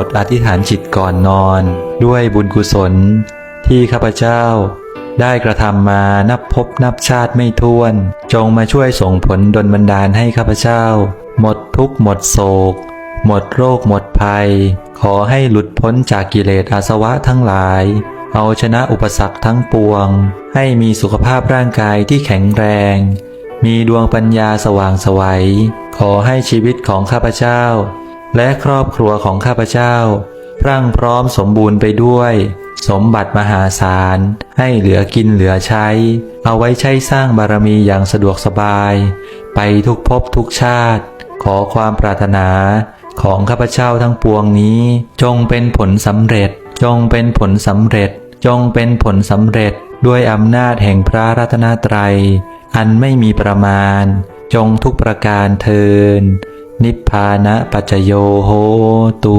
อดอธิษฐานจิตก่อนนอน ด้วยบุญกุศล ที่ข้าพเจ้า ได้กระทำมานับพบนับชาติไม่ถ้วน จงมาช่วยส่งผลดลบันดาลให้ข้าพเจ้า หมดทุกข์หมดโศก หมดโรคหมดภัย ขอให้หลุดพ้นจากกิเลสอาสวะทั้งหลาย เอาชนะอุปสรรคทั้งปวง ให้มีสุขภาพร่างกายที่แข็งแรง มีดวงปัญญาสว่างไสวัยขอให้ชีวิตของข้าพเจ้า และครอบครัวของข้าพเจ้า พรั่งพร้อมสมบูรณ์ไปด้วย สมบัติมหาศาล ให้เหลือกินเหลือใช้ เอาไว้ใช้สร้างบารมีอย่างสะดวกสบาย ไปทุกภพทุกชาติ ขอความปรารถนาของข้าพเจ้าทั้งปวงนี้ จงเป็นผลสำเร็จ จงเป็นผลสำเร็จ จงเป็นผลสำเร็จด้วยอำนาจแห่งพระรัตนตรัย อันไม่มีประมาณ จงทุกประการเทิน นิพพานะปัจโยโหตุ